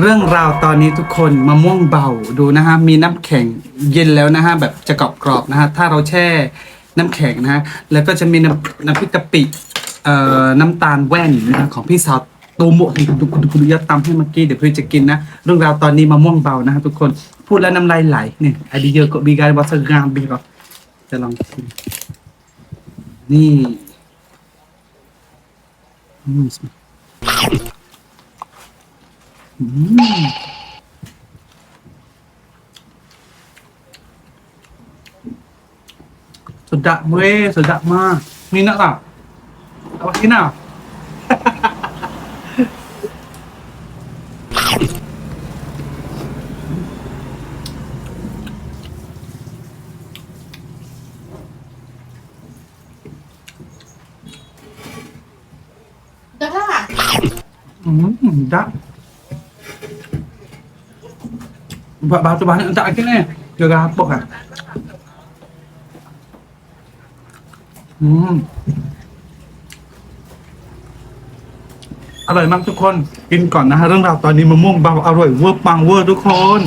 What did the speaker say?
เรื่องราวตอนนี้ทุกคนมะม่วงเบาดูนะฮะมีน้ำแข็งเย็นแล้วนะฮะแบบจะกรอบกรอบๆนะฮะถ้าเราแช่น้ำแข็งนะฮะแล้วก็จะมีน้ำน้ำพริกกะปิเอ่อน้ำตาลแว่นนะฮะของพี่สาวตูโมะที่คุณคุณยอดตำให้เมื่อกี้เดี๋ยวพี่จะกินนะเรื่องราวตอนนี้มะม่วงเบานะฮะทุกคนพูดแล้วน้ำลายไหลเนี่ยไอเดียก็บีการวัสงามบีก็จะลองชิมนี่อืม Hmm. Sedap weh, sedap mah. Minat tak? Tak pasti nak. dah. Lah. Hmm, ะอืมดักบา tu banyak tak akhirnya jaga apa kan อืมอร่อยมากทุกคน กินก่อนนะฮะเรื่องราวตอนนี้มะม่วงเบาอร่อยเวอร์ปังเวอร์ทุกคน